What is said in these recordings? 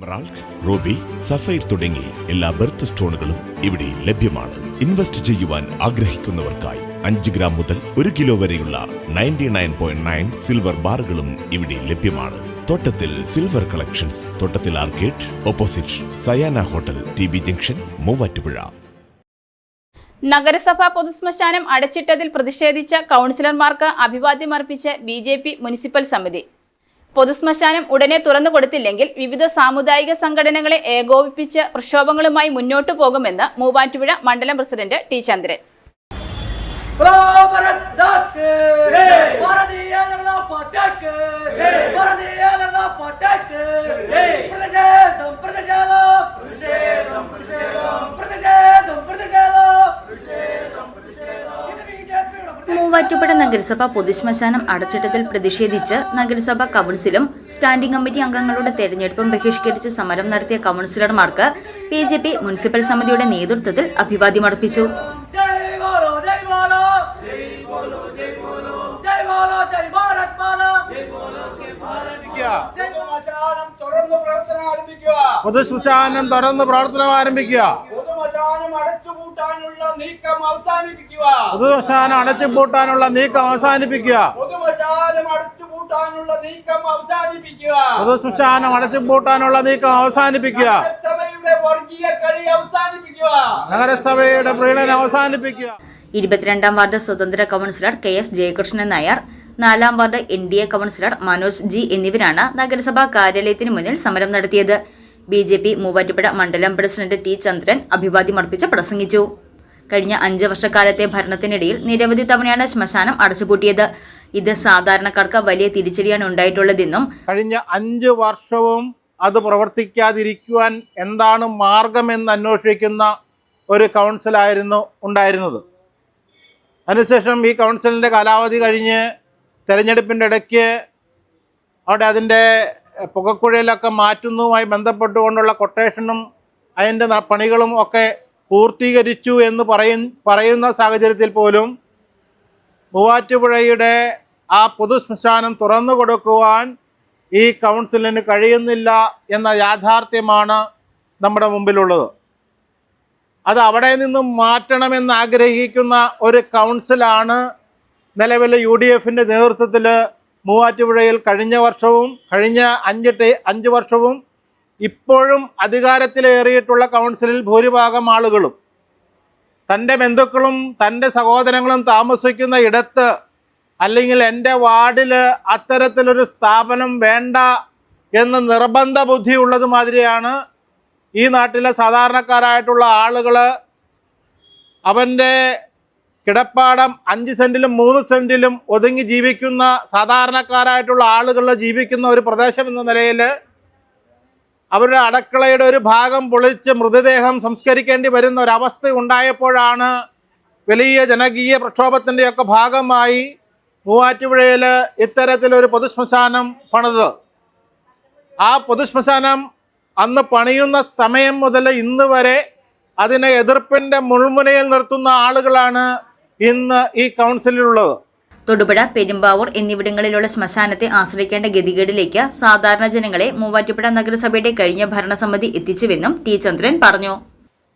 Emerald Ruby സഫൈർ തുടങ്ങി എല്ലാ berth സ്റ്റോണുകളും ഇവിടെ ലഭ്യമാണ്. ഇൻവെസ്റ്റ് ചെയ്യുവാൻ ആഗ്രഹിക്കുന്നവർക്കായി അഞ്ച് ഗ്രാം മുതൽ ഒരു കിലോ വരെയുള്ള ninety nine point nine silver ബാറുകളും ഇവിടെ ലഭ്യമാണ്. Thottathil silver collections Thottathil arcade opposite Sayana hotel T B junction Muvattupuzha. നഗരസഭാ പൊതുശ്മശാനം അടച്ചിട്ടതിൽ പ്രതിഷേധിച്ച കൗൺസിലർമാർക്ക് അഭിവാദ്യമർപ്പിച്ച് ബി ജെ പി മുനിസിപ്പൽ സമിതി. പൊതുശ്മശാനം ഉടനെ തുറന്നു കൊടുത്തില്ലെങ്കിൽ വിവിധ സാമുദായിക സംഘടനകളെ ഏകോപിപ്പിച്ച് പ്രക്ഷോഭങ്ങളുമായി മുന്നോട്ടു പോകുമെന്ന് മൂവാറ്റുപുഴ മണ്ഡലം പ്രസിഡന്റ് ടി ചന്ദ്രൻ. മൂവാറ്റുപുഴ നഗരസഭ പൊതുശ്മശാനം അടച്ചിട്ടതിൽ പ്രതിഷേധിച്ച് നഗരസഭാ കൗൺസിലും സ്റ്റാൻഡിംഗ് കമ്മിറ്റി അംഗങ്ങളുടെ തെരഞ്ഞെടുപ്പും ബഹിഷ്കരിച്ച് സമരം നടത്തിയ കൗൺസിലർമാർക്ക് ബി ജെ പി മുനിസിപ്പൽ സമിതിയുടെ നേതൃത്വത്തിൽ അഭിവാദ്യമർപ്പിച്ചു പൊതുശ്മശാനം തുറന്ന് പ്രവർത്തനം ആരംഭിക്കുക. നീക്കം അവസാനിപ്പിക്കുക. പൊതുശ്മശാനം അടച്ചുപൂട്ടാനുള്ള നീക്കം അവസാനിപ്പിക്കുക. പൊതുമശാനം അടച്ചുപൂട്ടാനുള്ള നീക്കം അവസാനിപ്പിക്കുക. പൊതുശ്മശാനം അടച്ചുപൂട്ടാനുള്ള നീക്കം അവസാനിപ്പിക്കുക. നഗരസഭയുടെ വർഗീയ കളി അവസാനിപ്പിക്കുക. നഗരസഭയുടെ പ്രീണനം അവസാനിപ്പിക്കുക. ഇരുപത്തിരണ്ടാം വാർഡ് സ്വതന്ത്ര councillor K S Jayakrishnan Nair നാലാം ward N D A councillor Manoj G എന്നിവരാണ് നഗരസഭാ കാര്യാലയത്തിന് മുന്നിൽ സമരം നടത്തിയത്. ബി ജെ പി മൂവാറ്റുപുഴ മണ്ഡലം പ്രസിഡന്റ് ടി ചന്ദ്രൻ അഭിവാദ്യമർപ്പിച്ച് പ്രസംഗിച്ചു. കഴിഞ്ഞ അഞ്ച് വർഷക്കാലത്തെ ഭരണത്തിനിടയിൽ നിരവധി തവണയാണ് ശ്മശാനം അടച്ചുപൂട്ടിയത്. ഇത് സാധാരണക്കാർക്ക് വലിയ തിരിച്ചടിയാണ് ഉണ്ടായിട്ടുള്ളതെന്നും കഴിഞ്ഞ അഞ്ച് വർഷവും അത് പ്രവർത്തിക്കാതിരിക്കുവാൻ എന്താണ് മാർഗമെന്ന് അന്വേഷിക്കുന്ന ഒരു കൗൺസിലായിരുന്നു ഉണ്ടായിരുന്നത്. അതിനുശേഷം ഈ കൗൺസിലിന്റെ കാലാവധി കഴിഞ്ഞ് തെരഞ്ഞെടുപ്പിന്റെ ഇടയ്ക്ക് അവിടെ അതിന്റെ പുകക്കുഴയിലൊക്കെ മാറ്റുന്നതുമായി ബന്ധപ്പെട്ടുകൊണ്ടുള്ള കൊട്ടേഷനും അതിന്റെ പണികളും ഒക്കെ പൂർത്തീകരിച്ചു എന്ന് പറയും പറയുന്ന സാഹചര്യത്തിൽ പോലും മൂവാറ്റുപുഴയുടെ ആ പൊതുശ്മശാനം തുറന്നു കൊടുക്കുവാൻ ഈ കൗൺസിലിന് കഴിയുന്നില്ല എന്ന യാഥാർത്ഥ്യമാണ് നമ്മുടെ മുമ്പിലുള്ളത്. അത് അവിടെ നിന്നും മാറ്റണമെന്ന് ആഗ്രഹിക്കുന്ന ഒരു കൗൺസിലാണ് നിലവിലെ യു ഡി എഫിന്റെ നേതൃത്വത്തിൽ മൂവാറ്റുപുഴയിൽ കഴിഞ്ഞ വർഷവും കഴിഞ്ഞ അഞ്ച് അഞ്ച് വർഷവും ഇപ്പോഴും അധികാരത്തിലേറിയിട്ടുള്ള കൗൺസിലിൽ ഭൂരിഭാഗം ആളുകളും തന്റെ ബന്ധുക്കളും തന്റെ സഹോദരങ്ങളും താമസിക്കുന്ന ഇടത്ത് അല്ലെങ്കിൽ എന്റെ വാർഡിൽ അത്തരത്തിലൊരു സ്ഥാപനം വേണ്ട എന്ന് നിർബന്ധ ബുദ്ധി ഉള്ളത് മാതിരിയാണ് ഈ നാട്ടിലെ സാധാരണക്കാരായിട്ടുള്ള ആളുകൾ അവന്റെ കിടപ്പാടം അഞ്ച് സെന്റിലും മൂന്ന് സെന്റിലും ഒതുങ്ങി ജീവിക്കുന്ന സാധാരണക്കാരായിട്ടുള്ള ആളുകൾ ജീവിക്കുന്ന ഒരു പ്രദേശം എന്ന നിലയിൽ അവരുടെ അടുക്കളയുടെ ഒരു ഭാഗം പൊളിച്ച് മൃതദേഹം സംസ്കരിക്കേണ്ടി വരുന്ന ഒരവസ്ഥ ഉണ്ടായപ്പോഴാണ് വലിയ ജനകീയ പ്രക്ഷോഭത്തിന്റെയൊക്കെ ഭാഗമായി മൂവാറ്റുപുഴയിൽ ഇത്തരത്തിലൊരു പൊതുശ്മശാനം പണിത് ആ പൊതുശ്മശാനം അന്ന് പണിയുന്ന സമയം മുതൽ ഇന്ന് വരെ അതിനെ എതിർപ്പിന്റെ മുൾമുനയിൽ നിർത്തുന്ന ആളുകളാണ് ഇന്ന് ഈ കൗൺസിലിലുള്ളത്. തൊടുപുഴ പെരുമ്പാവൂർ എന്നിവിടങ്ങളിലുള്ള ശ്മശാനത്തെ ആശ്രയിക്കേണ്ട ഗതികേടിലേക്ക് സാധാരണ ജനങ്ങളെ മൂവാറ്റുപുഴ നഗരസഭയുടെ കഴിഞ്ഞ ഭരണസമിതി എത്തിച്ചുവെന്നും ടി ചന്ദ്രൻ പറഞ്ഞു.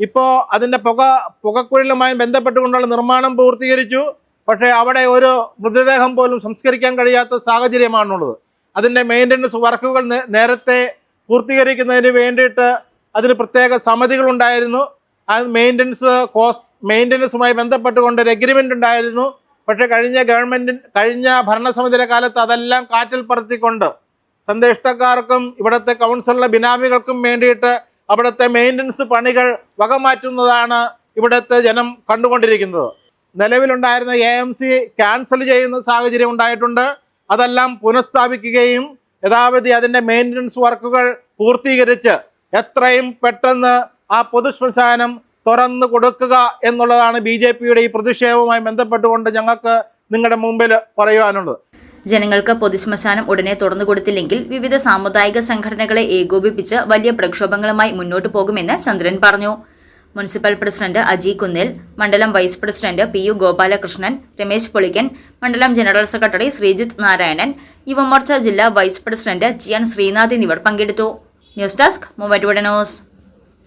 ഇപ്പോ അതിന്റെ പുക പുകക്കുഴലുമായി ബന്ധപ്പെട്ടുകൊണ്ടുള്ള നിർമ്മാണം പൂർത്തീകരിച്ചു. പക്ഷേ അവിടെ ഒരു മൃതദേഹം പോലും സംസ്കരിക്കാൻ കഴിയാത്ത സാഹചര്യമാണുള്ളത്. അതിന്റെ മെയിന്റനൻസ് വർക്കുകൾ നേരത്തെ പൂർത്തീകരിക്കുന്നതിന് വേണ്ടിയിട്ട് അതിന് പ്രത്യേക സമിതികളുണ്ടായിരുന്നു. അത് മെയിന്റനൻസ് കോസ്റ്റ് മെയിന്റനൻസുമായി ബന്ധപ്പെട്ടുകൊണ്ട് ഒരു എഗ്രിമെന്റ് ഉണ്ടായിരുന്നു. പക്ഷേ കഴിഞ്ഞ ഗവൺമെന്റ് കഴിഞ്ഞ ഭരണസമിതിയുടെ കാലത്ത് അതെല്ലാം കാറ്റിൽ പറത്തിക്കൊണ്ട് സന്ദേശക്കാർക്കും ഇവിടുത്തെ കൗൺസിലിലെ ബിനാമികൾക്കും വേണ്ടിയിട്ട് അവിടുത്തെ മെയിന്റനൻസ് പണികൾ വകമാറ്റുന്നതാണ് ഇവിടുത്തെ ജനം കണ്ടുകൊണ്ടിരിക്കുന്നത്. നിലവിലുണ്ടായിരുന്ന എ എം സി ക്യാൻസൽ ചെയ്യുന്ന സാഹചര്യം ഉണ്ടായിട്ടുണ്ട്. അതെല്ലാം പുനഃസ്ഥാപിക്കുകയും യഥാവധി അതിന്റെ മെയിന്റനൻസ് വർക്കുകൾ പൂർത്തീകരിച്ച് എത്രയും പെട്ടെന്ന് ആ പൊതുശ്മശാനം തുറന്നു കൊടുക്കുക എന്നുള്ളതാണ് ബി ജെ പിയുടെ ഈ പ്രതിഷേധവുമായി ബന്ധപ്പെട്ടുകൊണ്ട് ഞങ്ങൾക്ക് നിങ്ങളുടെ മുമ്പിൽ പറയുവാനുള്ളത്. ജനങ്ങൾക്ക് പൊതുശ്മശാനം ഉടനെ തുറന്നു കൊടുത്തില്ലെങ്കിൽ വിവിധ സാമുദായിക സംഘടനകളെ ഏകോപിപ്പിച്ച് വലിയ പ്രക്ഷോഭങ്ങളുമായി മുന്നോട്ടു പോകുമെന്ന് ചന്ദ്രൻ പറഞ്ഞു. മുനിസിപ്പൽ പ്രസിഡന്റ് അജി കുന്നിൽ മണ്ഡലം vice president P U Gopalakrishnan Ramesh Polikkan മണ്ഡലം ജനറൽ സെക്രട്ടറി ശ്രീജിത്ത് നാരായണൻ യുവമോർച്ച ജില്ലാ vice president G N Sreenath എന്നിവർ പങ്കെടുത്തു. News desk Muvattupuzha news.